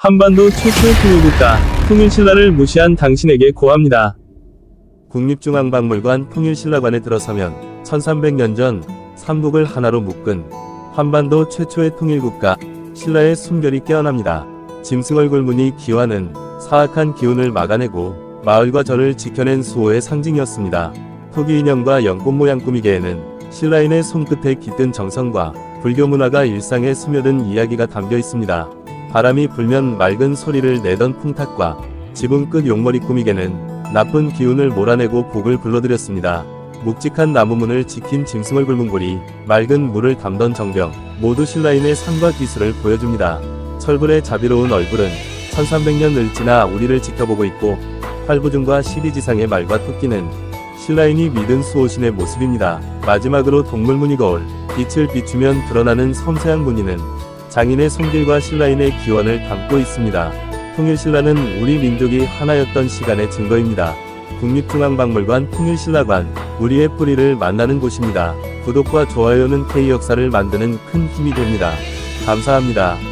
한반도 최초의 통일국가, 통일신라를 무시한 당신에게 고합니다. 국립중앙박물관 통일신라관에 들어서면 1300년 전 삼국을 하나로 묶은 한반도 최초의 통일국가 신라의 숨결이 깨어납니다. 짐승 굴문이 기와는 사악한 기운을 막아내고 마을과 절을 지켜낸 수호의 상징이었습니다. 토기 인형과 연꽃 모양 꾸미개에는 신라인의 손끝에 깃든 정성과 불교 문화가 일상에 스며든 이야기가 담겨 있습니다. 바람이 불면 맑은 소리를 내던 풍탁과 지붕 끝 용머리 꾸미개는 나쁜 기운을 몰아내고 복을 불러들였습니다. 묵직한 나무문을 지킨 짐승을 굴문 골이 맑은 물을 담던 정병 모두 신라인의 삶과 기술을 보여줍니다. 철불의 자비로운 얼굴은 1300년 을 지나 우리를 지켜보고 있고 활부중과 시리지상의 말과 토끼는 신라인이 믿은 수호신의 모습입니다. 마지막으로 동물무늬 거울 빛을 비추면 드러나는 섬세한 무늬는 장인의 손길과 신라인의 기원을 담고 있습니다. 통일신라는 우리 민족이 하나였던 시간의 증거입니다. 국립중앙박물관 통일신라관, 우리의 뿌리를 만나는 곳입니다. 구독과 좋아요는 K 역사를 만드는 큰 힘이 됩니다. 감사합니다.